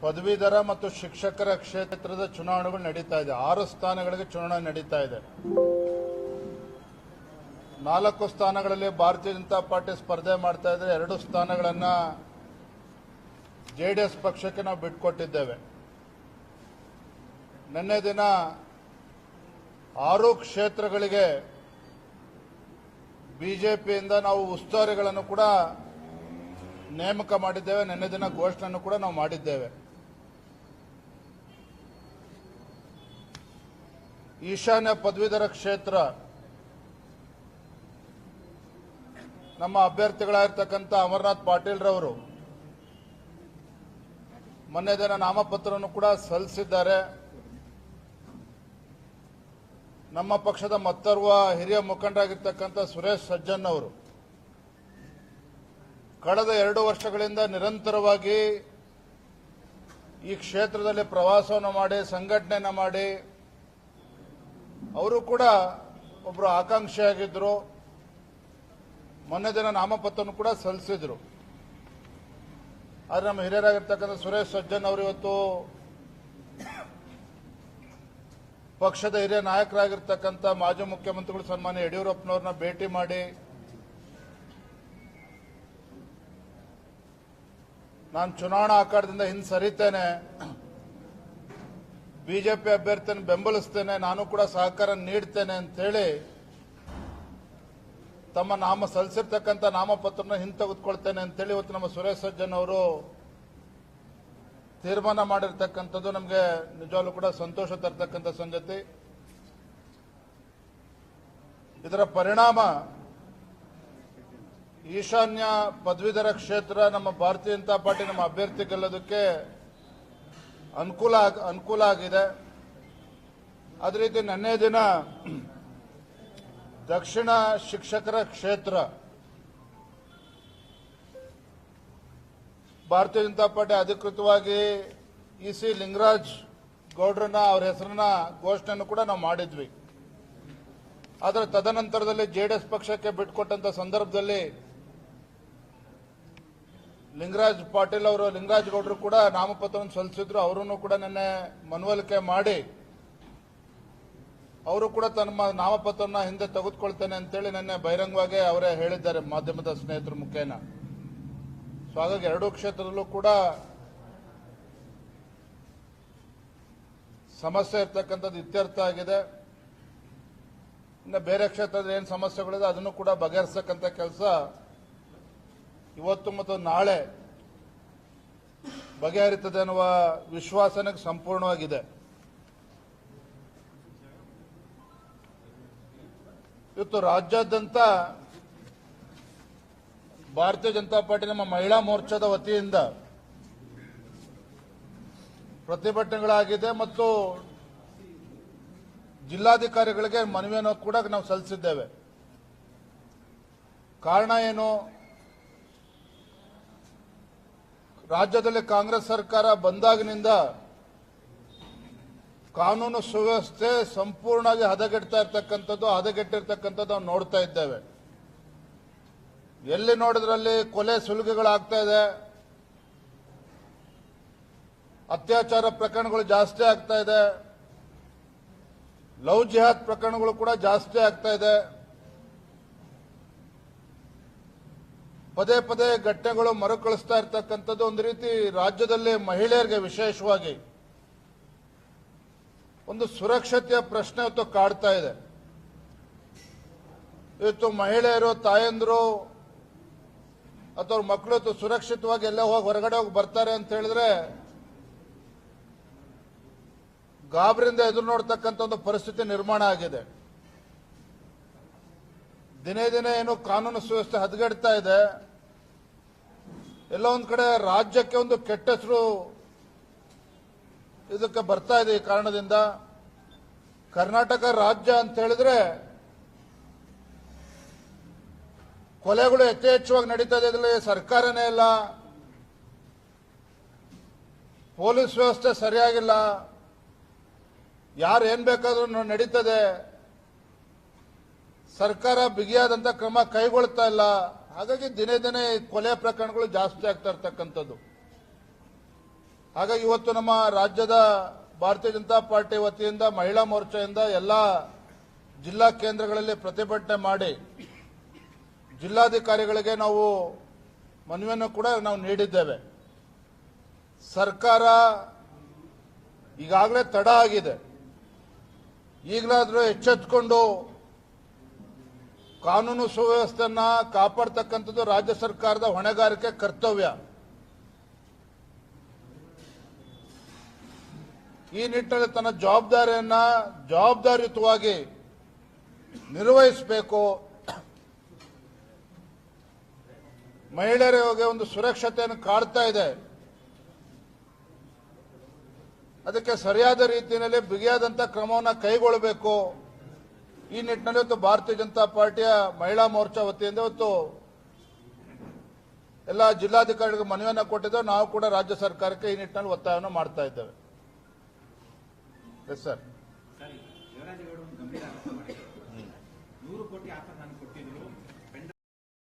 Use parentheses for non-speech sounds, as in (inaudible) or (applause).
ಪದವೀಧರ ಮತ್ತು ಶಿಕ್ಷಕರ ಕ್ಷೇತ್ರದ ಚುನಾವಣೆಗಳು ನಡೀತಾ ಇದೆ. ಆರು ಸ್ಥಾನಗಳಿಗೆ ಚುನಾವಣೆ ನಡೀತಾ ಇದೆ. ನಾಲ್ಕು ಸ್ಥಾನಗಳಲ್ಲಿ ಭಾರತೀಯ ಜನತಾ ಪಾರ್ಟಿ ಸ್ಪರ್ಧೆ ಮಾಡ್ತಾ ಇದ್ರೆ ಎರಡು ಸ್ಥಾನಗಳನ್ನ ಜೆಡಿಎಸ್ ಪಕ್ಷಕ್ಕೆ ನಾವು ಬಿಟ್ಕೊಟ್ಟಿದ್ದೇವೆ. ನಿನ್ನೆ ದಿನ ಆರು ಕ್ಷೇತ್ರಗಳಿಗೆ ಬಿಜೆಪಿಯಿಂದ ನಾವು ಉಸ್ತುವಾರಿಗಳನ್ನು ಕೂಡ ನೇಮಕ ಮಾಡಿದ್ದೇವೆ. ನಿನ್ನೆ ದಿನ ಘೋಷಣೆಯನ್ನು ಕೂಡ ನಾವು ಮಾಡಿದ್ದೇವೆ. ಈಶಾನ್ಯ ಪದವೀಧರ ಕ್ಷೇತ್ರ ನಮ್ಮ ಅಭ್ಯರ್ಥಿಗಳಾಗಿರ್ತಕ್ಕಂಥ ಅಮರನಾಥ್ ಪಾಟೀಲ್ ರವರು ಮೊನ್ನೆ ದಿನ ನಾಮಪತ್ರವನ್ನು ಕೂಡ ಸಲ್ಲಿಸಿದ್ದಾರೆ. ನಮ್ಮ ಪಕ್ಷದ ಮತ್ತರ್ವ ಹಿರಿಯ ಮುಖಂಡರಾಗಿರ್ತಕ್ಕಂಥ ಸುರೇಶ್ ಸಜ್ಜನ್ ಅವರು ಕಳೆದ ಎರಡು ವರ್ಷಗಳಿಂದ ನಿರಂತರವಾಗಿ ಈ ಕ್ಷೇತ್ರದಲ್ಲಿ ಪ್ರವಾಸವನ್ನು ಮಾಡಿ, ಸಂಘಟನೆಯನ್ನು ಮಾಡಿ ಅವರು ಕೂಡ ಒಬ್ಬರು ಆಕಾಂಕ್ಷಿಯಾಗಿದ್ದರು ಮೊನ್ನೆ ದಿನ ನಾಮಪತ್ರವನ್ನು ಕೂಡ ಸಲ್ಲಿಸಿದ್ರು. ಆದರೆ ನಮ್ಮ ಹಿರಿಯರಾಗಿರ್ತಕ್ಕಂಥ ಸುರೇಶ್ ಸಜ್ಜನ್ ಅವರು ಇವತ್ತು ಪಕ್ಷದ ಹಿರಿಯ ನಾಯಕರಾಗಿರ್ತಕ್ಕಂಥ ಮಾಜಿ ಮುಖ್ಯಮಂತ್ರಿಗಳು ಸನ್ಮಾನ್ಯ ಯಡಿಯೂರಪ್ಪನವ್ರನ್ನ ಭೇಟಿ ಮಾಡಿ ನಾನು ಚುನಾವಣಾ ಆಕಾರದಿಂದ ಹಿಂದೆ ಸರಿತೇನೆ. ಬಿಜೆಪಿ ಅಭ್ಯರ್ಥಿಯನ್ನು ಬೆಂಬಲಿಸ್ತೇನೆ, ನಾನು ಕೂಡ ಸಹಕಾರ ನೀಡ್ತೇನೆ ಅಂತೇಳಿ ತಮ್ಮ ನಾಮ ಸಲ್ಲಿಸಿರ್ತಕ್ಕಂಥ ನಾಮಪತ್ರನ ಹಿಂತೆಗೆದುಕೊಳ್ತೇನೆ ಅಂತೇಳಿ ಇವತ್ತು ನಮ್ಮ ಸುರೇಶ್ ಸಜ್ಜನ್ ಅವರು ತೀರ್ಮಾನ ಮಾಡಿರ್ತಕ್ಕಂಥದ್ದು ನಮಗೆ ನಿಜವಾಗ್ಲೂ ಕೂಡ ಸಂತೋಷ ತರ್ತಕ್ಕಂಥ ಸಂಗತಿ. ಇದರ ಪರಿಣಾಮ ಈಶಾನ್ಯ ಪದವೀಧರ ಕ್ಷೇತ್ರ ನಮ್ಮ ಭಾರತೀಯ ಜನತಾ ಪಾರ್ಟಿ ನಮ್ಮ ಅಭ್ಯರ್ಥಿ ಗೆಲ್ಲೋದಕ್ಕೆ ಅನುಕೂಲ ಅನುಕೂಲ ಆಗಿದೆ. ಅದೇ ರೀತಿ ನಿನ್ನೆ ದಿನ (clears throat) ದಕ್ಷಿಣ ಶಿಕ್ಷಕರ ಕ್ಷೇತ್ರ, ಭಾರತೀಯ ಜನತಾ ಪಾರ್ಟಿ ಅಧಿಕೃತವಾಗಿ ಇ ಸಿ ಲಿಂಗರಾಜ್ ಗೌಡ್ರನ್ನ ಅವ್ರ ಹೆಸರನ್ನ ಘೋಷಣೆಯನ್ನು ಕೂಡ ನಾವು ಮಾಡಿದ್ವಿ. ಆದರೆ ತದನಂತರದಲ್ಲಿ ಜೆಡಿಎಸ್ ಪಕ್ಷಕ್ಕೆ ಬಿಟ್ಕೊಟ್ಟಂತ ಸಂದರ್ಭದಲ್ಲಿ ಲಿಂಗರಾಜ್ ಪಾಟೀಲ್ ಅವರು, ಲಿಂಗರಾಜ್ ಗೌಡರು ಕೂಡ ನಾಮಪತ್ರವನ್ನು ಸಲ್ಲಿಸಿದ್ರು. ಅವರನ್ನು ಕೂಡ ನಿನ್ನೆ ಮನವೊಲಿಕೆ ಮಾಡಿ ಅವರು ಕೂಡ ತಮ್ಮ ನಾಮಪತ್ರನ ಹಿಂದೆ ತೆಗೆದುಕೊಳ್ತೇನೆ ಅಂತೇಳಿ ನಿನ್ನೆ ಬಹಿರಂಗವಾಗಿ ಅವರೇ ಹೇಳಿದ್ದಾರೆ ಮಾಧ್ಯಮದ ಸ್ನೇಹಿತರ ಮುಖೇನ. ಸೊ ಹಾಗಾಗಿ ಎರಡೂ ಕ್ಷೇತ್ರದಲ್ಲೂ ಕೂಡ ಸಮಸ್ಯೆ ಇರ್ತಕ್ಕಂಥದ್ದು ಇತ್ಯರ್ಥ ಆಗಿದೆ. ಇನ್ನು ಬೇರೆ ಕ್ಷೇತ್ರದ ಏನು ಸಮಸ್ಯೆಗಳಿದೆ ಅದನ್ನು ಕೂಡ ಬಗೆಹರಿಸಕ್ಕಂಥ ಕೆಲಸ ಇವತ್ತು ಮತ್ತು ನಾಳೆ ಬಗೆಹರಿತದೆ ಅನ್ನುವ ವಿಶ್ವಾಸನಕ್ಕೆ ಸಂಪೂರ್ಣವಾಗಿದೆ. ಇವತ್ತು ರಾಜ್ಯಾದ್ಯಂತ ಭಾರತೀಯ ಜನತಾ ಪಾರ್ಟಿ ನಮ್ಮ ಮಹಿಳಾ ಮೋರ್ಚಾದ ವತಿಯಿಂದ ಪ್ರತಿಭಟನೆಗಳಾಗಿದೆ ಮತ್ತು ಜಿಲ್ಲಾಧಿಕಾರಿಗಳಿಗೆ ಮನವಿಯನ್ನು ಕೂಡ ನಾವು ಸಲ್ಲಿಸಿದ್ದೇವೆ. ಕಾರಣ ಏನು? ರಾಜ್ಯದಲ್ಲಿ ಕಾಂಗ್ರೆಸ್ ಸರ್ಕಾರ ಬಂದಾಗಿನಿಂದ ಕಾನೂನು ಸುವ್ಯವಸ್ಥೆ ಸಂಪೂರ್ಣವಾಗಿ ಹದಗೆಡ್ತಾ ಇರ್ತಕ್ಕಂಥದ್ದು, ಹದಗೆಟ್ಟಿರ್ತಕ್ಕಂಥದ್ದು ನಾವು ನೋಡ್ತಾ ಇದ್ದೇವೆ. ಎಲ್ಲಿ ನೋಡಿದ್ರಲ್ಲಿ ಕೊಲೆ ಸುಲಿಗೆಗಳಾಗ್ತಾ ಇದೆ, ಅತ್ಯಾಚಾರ ಪ್ರಕರಣಗಳು ಜಾಸ್ತಿ ಆಗ್ತಾ ಇದೆ, ಲವ್ ಜಿಹಾದ್ ಪ್ರಕರಣಗಳು ಕೂಡ ಜಾಸ್ತಿ ಆಗ್ತಾ ಇದೆ. ಪದೇ ಪದೇ ಘಟನೆಗಳು ಮರುಕಳಿಸ್ತಾ ಇರ್ತಕ್ಕಂಥದ್ದು ಒಂದು ರೀತಿ ರಾಜ್ಯದಲ್ಲಿ ಮಹಿಳೆಯರಿಗೆ ವಿಶೇಷವಾಗಿ ಒಂದು ಸುರಕ್ಷತೆಯ ಪ್ರಶ್ನೆ ಇವತ್ತು ಕಾಡ್ತಾ ಇದೆ. ಇವತ್ತು ಮಹಿಳೆಯರು, ತಾಯಂದ್ರು ಅಥವಾ ಮಕ್ಕಳು ಇವತ್ತು ಸುರಕ್ಷಿತವಾಗಿ ಎಲ್ಲ ಹೋಗಿ ಹೊರಗಡೆ ಹೋಗಿ ಬರ್ತಾರೆ ಅಂತ ಹೇಳಿದ್ರೆ ಗಾಬರಿಂದ ಎದುರು ನೋಡ್ತಕ್ಕಂಥ ಒಂದು ಪರಿಸ್ಥಿತಿ ನಿರ್ಮಾಣ ಆಗಿದೆ. ದಿನೇ ದಿನೇ ಏನು ಕಾನೂನು ಸುವ್ಯವಸ್ಥೆ ಹದಗೆಡ್ತಾ ಇದೆ. ಎಲ್ಲ ಒಂದ್ ಕಡೆ ರಾಜ್ಯಕ್ಕೆ ಒಂದು ಕೆಟ್ಟ ಹೆಸರು ಇದಕ್ಕೆ ಬರ್ತಾ ಇದೆ ಈ ಕಾರಣದಿಂದ. ಕರ್ನಾಟಕ ರಾಜ್ಯ ಅಂತ ಹೇಳಿದ್ರೆ ಕೊಲೆಗಳು ಯಥೇಚ್ಛವಾಗಿ ನಡೀತಾ ಇದೆ, ಇದರಲ್ಲಿ ಸರ್ಕಾರನೇ ಇಲ್ಲ. ಪೊಲೀಸ್ ವ್ಯವಸ್ಥೆ ಸರಿಯಾಗಿಲ್ಲ. ಯಾರು ಏನ್ ಬೇಕಾದ್ರೂ ನಡೀತದೆ. ಸರ್ಕಾರ ಬಿಗಿಯಾದಂತ ಕ್ರಮ ಕೈಗೊಳ್ತಾ ಇಲ್ಲ. ಹಾಗಾಗಿ ದಿನೇ ದಿನೇ ಕೊಲೆ ಪ್ರಕರಣಗಳು ಜಾಸ್ತಿ ಆಗ್ತಾ ಇರ್ತಕ್ಕಂಥದ್ದು. ಹಾಗಾಗಿ ಇವತ್ತು ನಮ್ಮ ರಾಜ್ಯದ ಭಾರತೀಯ ಜನತಾ ಪಾರ್ಟಿ ವತಿಯಿಂದ, ಮಹಿಳಾ ಮೋರ್ಚಾದಿಂದ ಎಲ್ಲ ಜಿಲ್ಲಾ ಕೇಂದ್ರಗಳಲ್ಲಿ ಪ್ರತಿಭಟನೆ ಮಾಡಿ, ಜಿಲ್ಲಾಧಿಕಾರಿಗಳಿಗೆ ನಾವು ಮನವಿಯನ್ನು ಕೂಡ ನಾವು ನೀಡಿದ್ದೇವೆ. ಸರ್ಕಾರ ಈಗಾಗಲೇ ತಡ ಆಗಿದೆ. ಈಗಲಾದರೂ ಎಚ್ಚೆತ್ತುಕೊಂಡು ಕಾನೂನು ಸುವ್ಯವಸ್ಥೆಯನ್ನ ಕಾಪಾಡ್ತಕ್ಕಂಥದ್ದು ರಾಜ್ಯ ಸರ್ಕಾರದ ಹೊಣೆಗಾರಿಕೆ ಕರ್ತವ್ಯ. ಈ ನಿಟ್ಟಿನಲ್ಲಿ ತನ್ನ ಜವಾಬ್ದಾರಿಯನ್ನ ಜವಾಬ್ದಾರಿಯುತವಾಗಿ ನಿರ್ವಹಿಸಬೇಕು. ಮಹಿಳೆಯರಿಗೆ ಒಂದು ಸುರಕ್ಷತೆಯನ್ನು ಕಾಡ್ತಾ ಇದೆ. ಅದಕ್ಕೆ ಸರಿಯಾದ ರೀತಿಯಲ್ಲಿ ಬಿಗಿಯಾದಂಥ ಕ್ರಮವನ್ನು ಕೈಗೊಳ್ಳಬೇಕು. ಈ ನಿಟ್ಟಿನಲ್ಲಿ ಇವತ್ತು ಭಾರತೀಯ ಜನತಾ ಪಾರ್ಟಿಯ ಮಹಿಳಾ ಮೋರ್ಚಾ ವತಿಯಿಂದ ಇವತ್ತು ಎಲ್ಲ ಜಿಲ್ಲಾಧಿಕಾರಿಗಳಿಗೆ ಮನವಿಯನ್ನು ಕೊಟ್ಟಿದ್ದೇವೆ. ನಾವು ಕೂಡ ರಾಜ್ಯ ಸರ್ಕಾರಕ್ಕೆ ಈ ನಿಟ್ಟಿನಲ್ಲಿ ಒತ್ತಾಯವನ್ನು ಮಾಡ್ತಾ ಇದ್ದೇವೆ. Yes sir.